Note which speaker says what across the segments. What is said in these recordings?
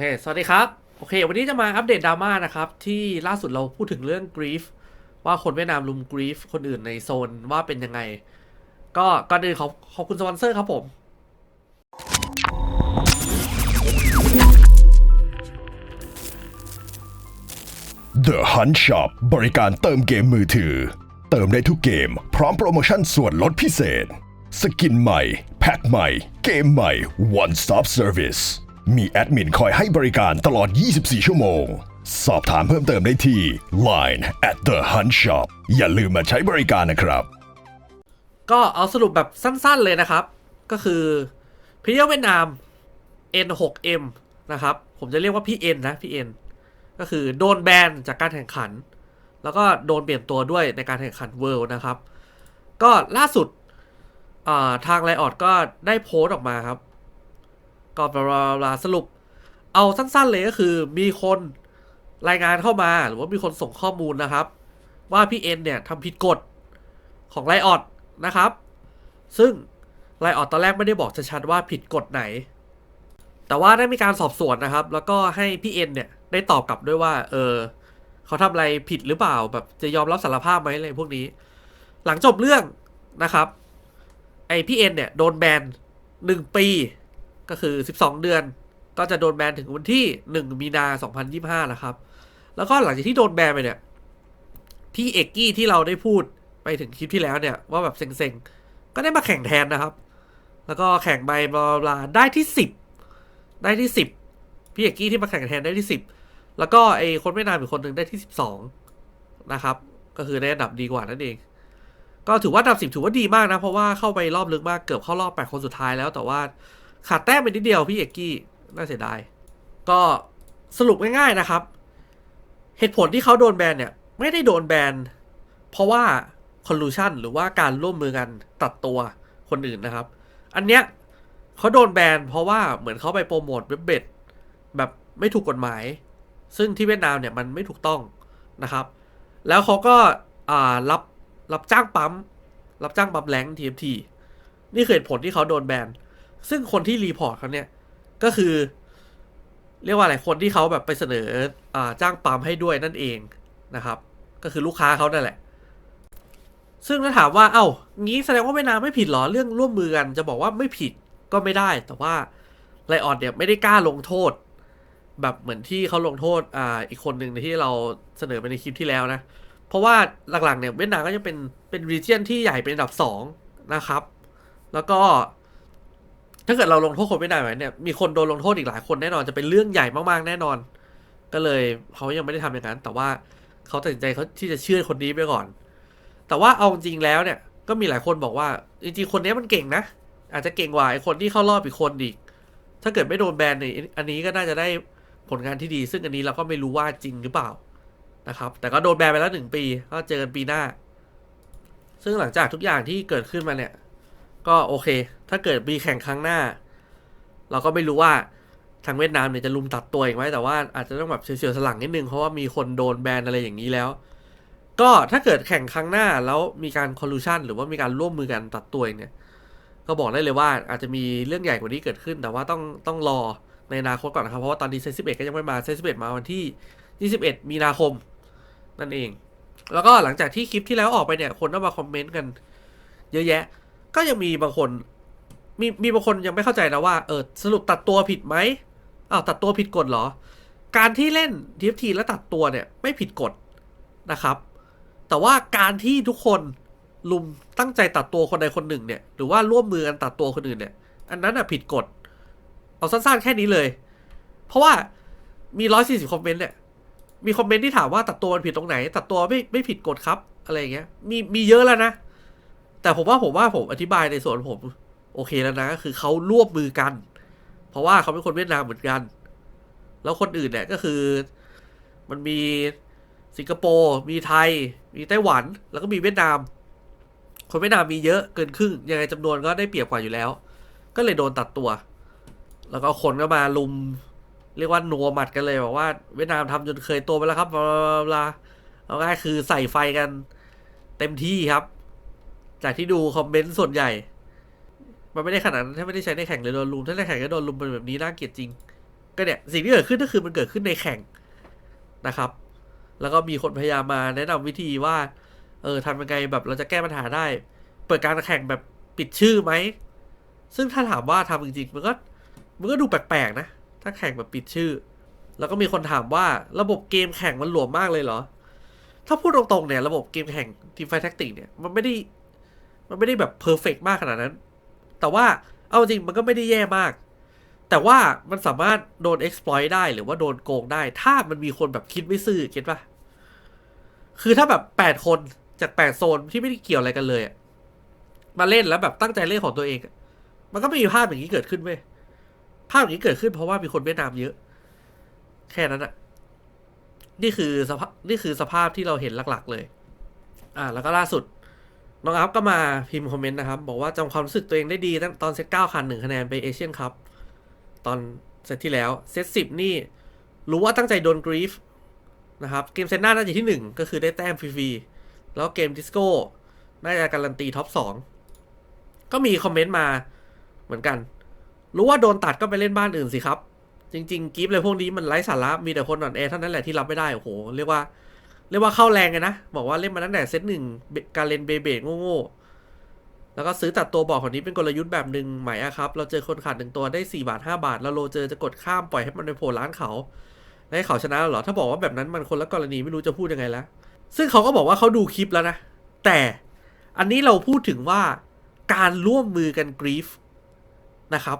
Speaker 1: เค สวัสดีครับ โอเค วันนี้จะมาอัปเดตดราม่านะครับ ที่ล่าสุดเราพูดถึงเรื่องกรีฟว่าคนเวียดนามลุมกรีฟคนอื่นในโซนว่าเป็นยังไง ก็ก่อนอื่นขอบขอบคุณสปอนเซอร์ครับผม
Speaker 2: The Hunt Shop บริการเติมเกมมือถือ เติมได้ทุกเกม พร้อมโปรโมชั่นส่วนลดพิเศษ สกินใหม่ แพ็คใหม่ เกมใหม่ One Stop Service มีแอดมินคอยให้บริการตลอด 24 ชั่วโมง สอบถามเพิ่มเติมได้ที่ Line at the Hunt Shop อย่าลืมมาใช้บริการนะครับ
Speaker 1: ก็เอาสรุปแบบสั้นๆเลยนะครับ ก็คือพี่เยเวียดนาม N6M นะครับ ผมจะเรียกว่าพี่ N นะพี่ N ก็คือโดนแบนจากการแข่งขัน แล้วก็โดนเปลี่ยนตัวด้วยในการแข่งขันเวิลด์นะครับ ก็ล่าสุดทางไลออดก็ได้โพสต์ออกมาครับ ก็บลาบลาบลาสรุป เอาสั้นๆเลยก็คือ มีคนรายงานเข้ามาหรือว่ามีคนส่งข้อมูลนะครับ ว่าพี่เอ็นเนี่ยทำผิดกฎของไลออดนะครับ ซึ่งไลออดตอนแรกไม่ได้บอกชัดๆว่าผิดกฎไหน แต่ว่าได้มีการสอบสวนนะครับ แล้วก็ให้พี่เอ็นเนี่ยได้ตอบกลับด้วยว่า เออ เขาทำอะไรผิดหรือเปล่าแบบจะยอมรับสารภาพไหมอะไรพวกนี้ หลังจบเรื่องนะครับ ไอพี่เอ็นเนี่ยโดนแบนหนึ่งปี ก็คือสิบสองเดือน ก็จะโดนแบนถึงวันที่หนึ่งมีนาสองพันยี่ห้านะครับ แล้วก็หลังจากที่โดนแบนไปเนี่ยพี่เอกกี้ที่เราได้พูดไปถึงคลิปที่แล้วเนี่ย ว่าแบบเซ็งๆ ก็ได้มาแข่งแทนนะครับ แล้วก็แข่งไปบลาบลาได้ที่สิบได้ที่สิบพี่เอกกี้ที่มาแข่งแทนได้ที่สิบแล้วก็ไอคนไม่นานอีกคนหนึ่งได้ที่สิบสองนะครับ ก็คือได้อันดับดีกว่านั่นเองก็ถือว่าอันดับสิบถือว่าดีมากนะ เพราะว่าเข้าไปรอบลึกมากเกือบเข้ารอบแปดคนสุดท้ายแล้วแต่ว่า ขาดแต้มไปนิดเดียวพี่เอกกี้น่าเสียดาย ก็สรุปง่ายๆนะครับ เหตุผลที่เขาโดนแบนเนี่ย ไม่ได้โดนแบนเพราะว่าคอลลูชันหรือว่าการร่วมมือกันตัดตัวคนอื่นนะครับ อันเนี้ยเขาโดนแบนเพราะว่าเหมือนเขาไปโปรโมทเว็บเบ็ดแบบไม่ถูกกฎหมาย ซึ่งที่เวียดนามเนี่ยมันไม่ถูกต้องนะครับ แล้วเขาก็รับรับจ้างปั๊ม รับจ้างปั๊มแรงทีเอทีนี่คือเหตุผลที่เขาโดนแบน ซึ่งคนที่รีพอร์ตเขาเนี่ย ก็คือ เรียกว่าอะไรคนที่เขาแบบไปเสนออจ้างปั๊มให้ด้วยนั่นเองนะครับ ก็คือลูกค้าเขานั่นแหละ ซึ่งถ้าถามว่า เอ้างี้แสดงว่าเวียดนามไม่ผิดเหรอเรื่องร่วมมือกัน จะบอกว่าไม่ผิดก็ไม่ได้ แต่ว่าไลออดเนี่ยไม่ได้กล้าลงโทษ แบบเหมือนที่เขาลงโทษอ่าอีกคนหนึ่งที่เราเสนอไปในคลิปที่แล้วนะ เพราะว่าหลักๆเนี่ยเวียดนามก็จะเป็นเป็นรีเจียนที่ใหญ่เป็นอันดับสองนะครับ แล้วก็ ถ้าเกิดเราลงโทษคนเวียดนามไว้เนี่ยมีคนโดนลงโทษอีกหลายคนแน่นอนจะเป็นเรื่องใหญ่มากๆแน่นอน ก็เลยเขายังไม่ได้ทำอย่างนั้น แต่ว่าเขาตัดสินใจเขาที่จะเชื่อคนนี้ไปก่อน แต่ว่าเอาจริงแล้วเนี่ย ก็มีหลายคนบอกว่าจริงๆคนนี้มันเก่งนะ อาจจะเก่งกว่าไอ้คนที่เข้ารอบอีกคนอีกถ้าเกิดไม่โดนแบนเนี่ยอันนี้ก็น่าจะได้ผลงานที่ดี ซึ่งอันนี้เราก็ไม่รู้ว่าจริงหรือเปล่านะครับ แต่ก็โดนแบนไปแล้วหนึ่งปี ก็เจอกันปีหน้า ซึ่งหลังจากทุกอย่างที่เกิดขึ้นมาเนี่ย ก็โอเค ถ้าเกิดมีแข่งครั้งหน้า เราก็ไม่รู้ว่าทางเวียดนามเนี่ยจะลุมตัดตัวอีกไหมแต่ว่าอาจจะต้องแบบเฉียวๆสลังนิดนึงเพราะว่ามีคนโดนแบนอะไรอย่างนี้แล้ว ก็ถ้าเกิดแข่งครั้งหน้าแล้วมีการคอลลูชันหรือว่ามีการร่วมมือกันตัดตัวเนี่ยก็บอกได้เลยว่าอาจจะมีเรื่องใหญ่กว่านี้เกิดขึ้น แต่ว่าต้องต้องรอในอนาคตก่อนนะครับเพราะว่าตอนนี้เซสิบเอ็ดก็ยังไม่มาเซสิบเอ็ดมาวันที่ยี่สิบเอ็ดมีนาคม นั่นเอง แล้วก็หลังจากที่คลิปที่แล้วออกไปเนี่ย คนก็มาคอมเมนต์กัน เยอะแยะ ก็ยังมีบางคน มีมีบางคนยังไม่เข้าใจนะว่าเออสรุปตัดตัวผิดไหมอ้าวตัดตัวผิดกฎเหรอ การที่เล่น TFT แล้วตัดตัวเนี่ยไม่ผิดกฎนะครับ แต่ว่าการที่ทุกคนลุมตั้งใจตัดตัวคนใดคนหนึ่งเนี่ยหรือว่าร่วมมือกันตัดตัวคนอื่นเนี่ย อันนั้นอะผิดกฎเอาสั้นๆแค่นี้เลย เพราะว่ามีร้อยสี่สิบคอมเมนต์เนี่ยมีคอมเมนต์ที่ถามว่าตัดตัวมันผิดตรงไหน ตัดตัวไม่ไม่ผิดกฎครับ อะไรอย่างเงี้ยมีมีเยอะแล้วนะ แต่ผมว่าผมว่าผมอธิบายในส่วนผม โอเคแล้วนะก็คือเขาร่วมมือกัน เพราะว่าเขาเป็นคนเวียดนามเหมือนกัน แล้วคนอื่นเนี่ยก็คือ มันมีสิงคโปร์มีไทย มีไต้หวัน แล้วก็มีเวียดนาม คนเวียดนามมีเยอะเกินครึ่งยังไงจำนวนก็ได้เปรียบกว่าอยู่แล้ว ก็เลยโดนตัดตัว แล้วก็คนก็มาลุมเรียกว่านัวหมัดกันเลยบอกว่าเวียดนามทำจนเคยตัวไปแล้วครับบลาบลาบลาเอาง่ายคือใส่ไฟกันเต็มที่ครับ จากที่ดูคอมเมนต์ส่วนใหญ่ มันไม่ได้ขนาดนั้นถ้าไม่ได้ใช้ในแข่งเลยโดนลุมถ้าในแข่งก็โดนลุมเป็นแบบนี้น่าเกลียดจริง ก็เนี่ยสิ่งที่เกิดขึ้นก็คือมันเกิดขึ้นในแข่งนะครับ แล้วก็มีคนพยายามมาแนะนำวิธีว่า เออทำยังไงแบบเราจะแก้ปัญหาได้ เปิดการแข่งแบบปิดชื่อไหมซึ่งถ้าถามว่าทำจริงๆมันก็มันก็ดูแปลกๆนะ ถ้าแข่งแบบปิดชื่อ แล้วก็มีคนถามว่าระบบเกมแข่งมันหลวมมากเลยเหรอ ถ้าพูดตรงๆเนี่ยระบบเกมแข่งทีมไฟแท็กติกเนี่ยมันไม่ได้มันไม่ได้แบบเพอร์เฟกมากขนาดนั้น แต่ว่าเอาจริงมันก็ไม่ได้แย่มาก แต่ว่ามันสามารถโดน exploit ได้หรือว่าโดนโกงได้ ถ้ามันมีคนแบบคิดไม่ซื่อเก็ตปะคือถ้าแบบแปดคนจากแปดโซนที่ไม่ได้เกี่ยวอะไรกันเลยมาเล่นแล้วแบบตั้งใจเล่นของตัวเองมันก็ไม่มีภาพอย่างนี้เกิดขึ้นเว้ยภาพอย่างนี้เกิดขึ้นเพราะว่ามีคนเวียดนามเยอะ แค่นั้นอะนี่คือสภาพนี่คือสภาพที่เราเห็นหลัก ๆ เลย อ่า แล้วก็ล่าสุด น้องอัพก็มาพิมพ์คอมเมนต์นะครับ บอกว่าจำความรู้สึกตัวเองได้ดีตั้งตอนเซตเก้าคันหนึ่งคะแนนไปเอเชียนคัพตอนเซตที่แล้วเซตสิบนี่ รู้ว่าตั้งใจโดนกรีฟนะครับ เกมเซตหน้าน่าจะที่หนึ่งก็คือได้แต้มฟรีๆแล้วเกมดิสโก้น่าจะการันตีท็อปสองก็มีคอมเมนต์มาเหมือนกัน รู้ว่าโดนตัดก็ไปเล่นบ้านอื่นสิครับ จริง ๆกิฟเลยพวกนี้มันไร้สาระมีแต่คนอ่อนแอเท่านั้นแหละที่รับไม่ได้โอ้โหเรียกว่า เรียกว่าเข้าแรงเลยนะ บอกว่าเล่นมาตั้งแต่เซตหนึ่งการเล่นเบเบดโง่ๆแล้วก็ซื้อตัดตัวบอกคนนี้เป็นกลยุทธ์แบบหนึ่งไหมอะครับ เราเจอคนขาดหนึ่งตัวได้สี่บาทห้าบาท แล้วโลเจอจะกดข้ามปล่อยให้มันไปโผล่ร้านเขาให้เขาชนะเหรอ ถ้าบอกว่าแบบนั้นมันคนละกรณีไม่รู้จะพูดยังไงแล้ว ซึ่งเขาก็บอกว่าเขาดูคลิปแล้วนะ แต่อันนี้เราพูดถึงว่าการร่วมมือกันกรีฟนะครับ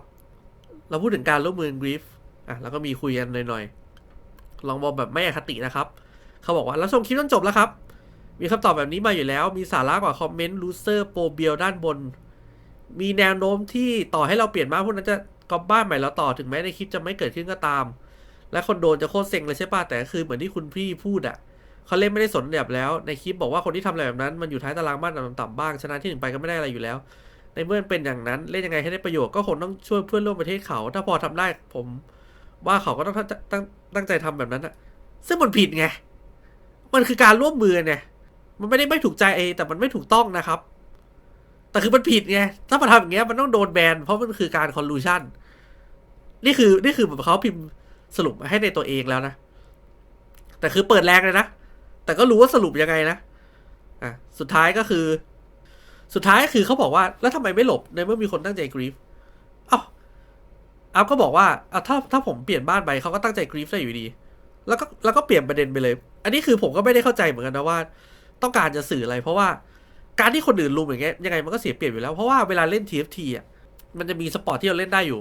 Speaker 1: เราพูดถึงการร่วมมือกันกรีฟอะแล้วก็มีคุยกันหน่อยๆ ลองบอกแบบไม่อคตินะครับ เขาบอกว่าแล้วชมคลิปจนจบแล้วครับ มีคำตอบแบบนี้มาอยู่แล้ว มีสาระกว่าคอมเมนต์ลูเซอร์โปรเบียลด้านบน มีแนวโน้มที่ต่อให้เราเปลี่ยนมาพวกนั้นจะกอปบ้านใหม่แล้วต่อถึงแม้ในคลิปจะไม่เกิดขึ้นก็ตาม และคนโดนจะโคตรเซ็งเลยใช่ป่ะแต่คือเหมือนที่คุณพี่พูดอะเขาเล่นไม่ได้สนแบบแล้วในคลิปบอกว่าคนที่ทำอะไรแบบนั้น มันอยู่ท้ายตารางบ้านต่ำๆบ้างชนะที่หนึ่งไปก็ไม่ได้อะไรอยู่แล้ว ในเมื่อเป็นอย่างนั้นเล่นยังไงให้ได้ประโยชน์ก็คงต้องช่วยเพื่อนร่วมประเทศเขา ถ้าพอทำได้ผม ว่าเขาก็ต้องตั้งตั้งตั้งใจทำแบบนั้นอะซึ่งมันผิดไง มันคือการร่วมมือเนี่ยมันไม่ได้ไม่ถูกใจเอแต่มันไม่ถูกต้องนะครับ แต่คือมันผิดไง ถ้ามาทำอย่างเงี้ยมันต้องโดนแบน เพราะมันคือการคอลลูชันนี่คือนี่คือแบบเขาพิมพ์สรุปมาให้ในตัวเองแล้วนะ แต่คือเปิดแรงเลยนะ แต่ก็รู้ว่าสรุปยังไงนะ อะ สุดท้ายก็คือ สุดท้ายก็คือเขาบอกว่า แล้วทำไมไม่หลบในเมื่อมีคนตั้งใจกรีฟเอ้าอัพก็บอกว่าอะถ้าถ้าผมเปลี่ยนบ้านไปเขาก็ตั้งใจกรีฟได้อยู่ดี แล้วก็แล้วก็เปลี่ยนประเด็นไปเลย อันนี้คือผมก็ไม่ได้เข้าใจเหมือนกันนะว่า ต้องการจะสื่ออะไร เพราะว่าการที่คนอื่นลุมอย่างเงี้ยยังไงมันก็เสียเปรียบอยู่แล้ว เพราะว่าเวลาเล่น TFT อะมันจะมีสปอร์ตที่เราเล่นได้อยู่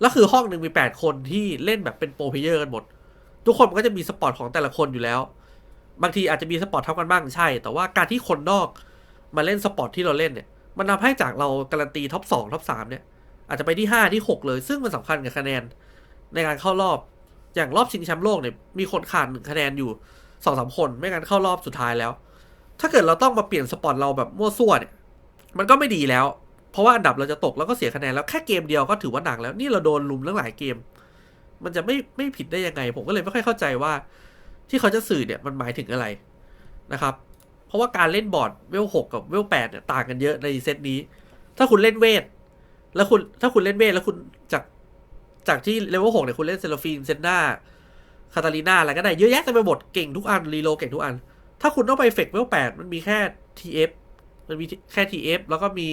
Speaker 1: แล้วคือห้องหนึ่งมีแปดคนที่เล่นแบบเป็นโปรเพลเยอร์กันหมด ทุกคนมันก็จะมีสปอร์ตของแต่ละคนอยู่แล้ว บางทีอาจจะมีสปอร์ตเท่ากันบ้างใช่ แต่ว่าการที่คนนอกมาเล่นสปอร์ตที่เราเล่นเนี่ย มันทำให้จากเราการันตีท็อปสองท็อปสามเนี่ย อาจจะไปที่ห้าที่หกเลย ซึ่งมันสำคัญกับคะแนนในการเข้ารอบ อย่างรอบชิงแชมป์โลกเนี่ย มีคนขาดหนึ่งคะแนนอยู่ สองสามคนไม่งั้นเข้ารอบสุดท้ายแล้ว ถ้าเกิดเราต้องมาเปลี่ยนสปอร์ตเราแบบมั่วซั่วเนี่ยมันก็ไม่ดีแล้ว เพราะว่าอันดับเราจะตกแล้วก็เสียคะแนนแล้วแค่เกมเดียวก็ถือว่าหนักแล้วนี่เราโดนลุมตั้งหลายเกม มันจะไม่ไม่ผิดได้ยังไง ผมก็เลยไม่ค่อยเข้าใจว่า ที่เขาจะสื่อเนี่ยมันหมายถึงอะไรนะครับ เพราะว่าการเล่นบอร์ดเวลหกกับเวลแปดเนี่ยต่างกันเยอะในเซตนี้ ถ้าคุณเล่นเวทแล้วคุณถ้าคุณเล่นเวทแล้วคุณจากจากที่เลเวลหกเนี่ยคุณเล่นเซลฟีนเซนนา คาตาลีนาอะไรก็ได้เยอะแยะเต็มไปหมดเก่งทุกอันรีโลเก่งทุกอัน ถ้าคุณต้องไปเฟกเวลแปดมันมีแค่ TF มันมีแค่ TF แล้วก็มี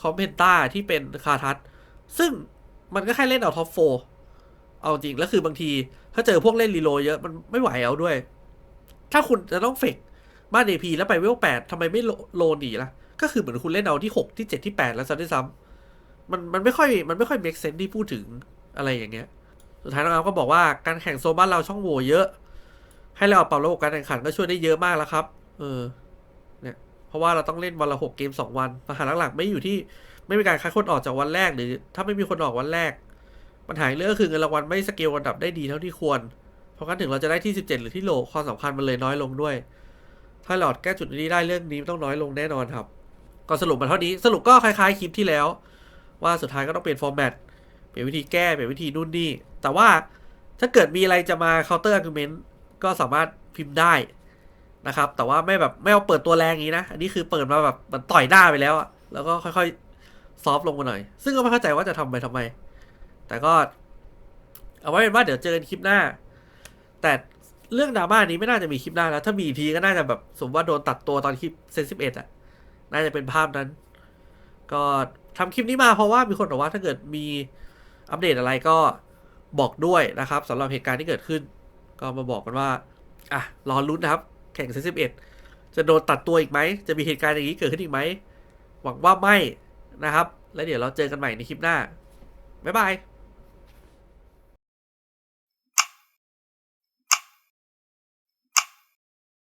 Speaker 1: คอมเพนต้าที่เป็นคาทัสซึ่งมันก็แค่เล่นเอาท็อปโฟเอาจริงแล้วคือบางที ถ้าเจอพวกเล่นรีโลเยอะมันไม่ไหวเอาด้วย ถ้าคุณจะต้องเฟกบ้านเอพีแล้วไปเวลแปดทำไมไม่โลโลหนีล่ะ ก็คือเหมือนคุณเล่นเอาที่หกที่เจ็ดที่แปดแล้วซ้ำที่ซ้ำมันมันไม่ค่อยมันไม่ค่อย make sense ที่พูดถึงอะไรอย่างเงี้ย สุดท้ายน้องอาร์มก็บอกว่าการแข่งโซนบ้านเราช่องโหว่เยอะ ให้เราปรับระบบการแข่งขันก็ช่วยได้เยอะมากแล้วครับ เออ เนี่ย เพราะว่าเราต้องเล่นวันละหกเกมสองวันปัญหาหลักๆไม่อยู่ที่ไม่มีการคัดคนออกจากวันแรก หรือ ถ้าไม่มีคนออกวันแรก ปัญหาเรื่องก็คือเงินรางวัลไม่สเกลอันดับได้ดีเท่าที่ควร เพราะงั้นถึงเราจะได้ที่ 17 หรือที่โหลความสำคัญมันเลยน้อยลงด้วย ถ้าหลอดแก้จุดนี้ได้เรื่องนี้ต้องน้อยลงแน่นอนครับ ก็สรุปมาเท่านี้สรุปก็คล้ายๆคลิปที่แล้ว ว่าสุดท้ายก็ต้องเปลี่ยนฟอร์แมต เปลี่ยนวิธีแก้เปลี่ยนวิธีนู่นนี่ แต่ว่าถ้าเกิดมีอะไรจะมา counter argument ก็สามารถพิมพ์ได้นะครับ แต่ว่าไม่แบบไม่เอาเปิดตัวแรงอย่างนี้นะ อันนี้คือเปิดมาแบบมันต่อยหน้าไปแล้วอะแล้วก็ค่อยๆซอฟต์ลงมาหน่อย ซึ่งก็ไม่เข้าใจว่าจะทำไปทำไม แต่ก็ เอาไว้เป็นว่าเดี๋ยวเจอกันคลิปหน้า แต่เรื่องดราม่านี้ไม่น่าจะมีคลิปหน้าแล้ว ถ้ามีทีก็น่าจะแบบสมว่าโดนตัดตัวตอนคลิปเซนสิบเอ็ดอะน่าจะเป็นภาพนั้น ก็ทำคลิปนี้มาเพราะว่ามีคนบอกว่าถ้าเกิดมี อัปเดตอะไรก็บอกด้วยนะครับสำหรับเหตุการณ์ที่เกิดขึ้น ก็มาบอกกันว่าอะรอลุ้นนะครับ แข่งเซนสิบเอ็ดจะโดนตัดตัวอีกไหม จะมีเหตุการณ์อย่างนี้เกิดขึ้นอีกไหม หวังว่าไม่นะครับ แล้วเดี๋ยวเราเจอกันใหม่ในคลิปหน้า บ๊ายบาย